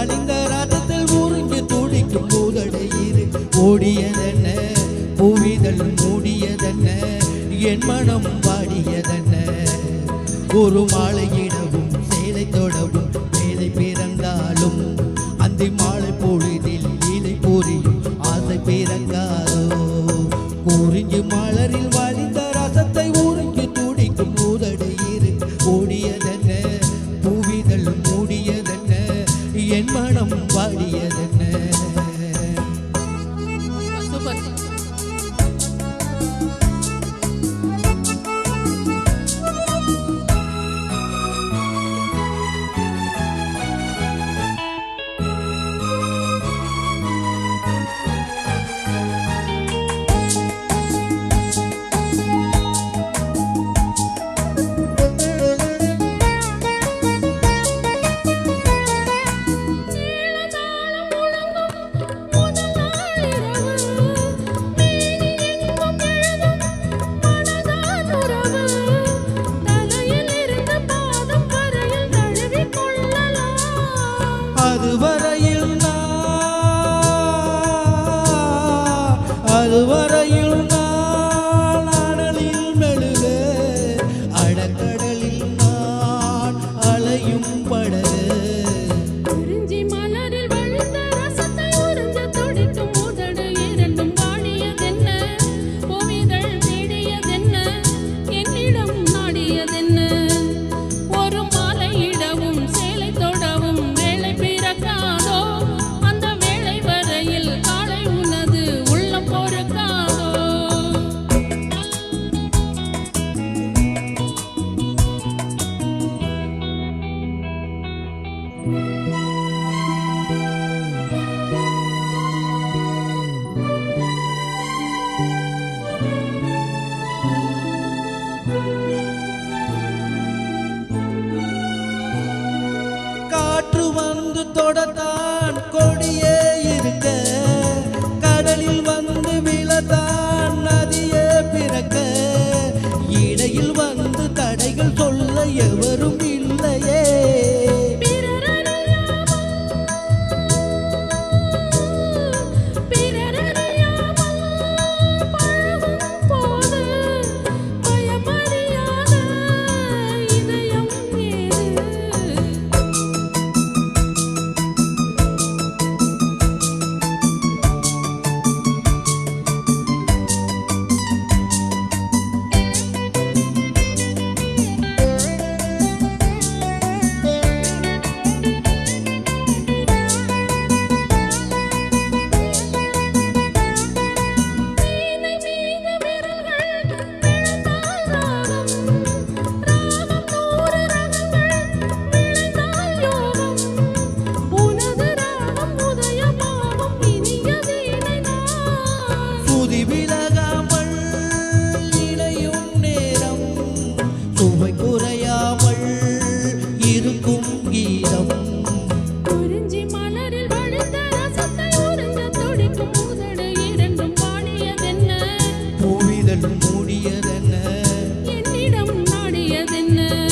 அழிந்த ரதத்தில் உறிஞ்சு துடிக்கும் பூதடை இது. ஓடியதென்ன புவிதல் மூடியதென்ன? என் மனம் பாடியதென்ன ஒரு மாலையிடவும் சேலை தொடவும் சேலை பிறந்தாலும் அந்த மாலை பொழுதில் நீலை பொறியும் ஆசை பிறங்காதோ குறிஞ்சு மலரில் அதுவரையில் நான் அடலில் மெழுக அடக்கடலில் நான் அலையும் கொடிய ne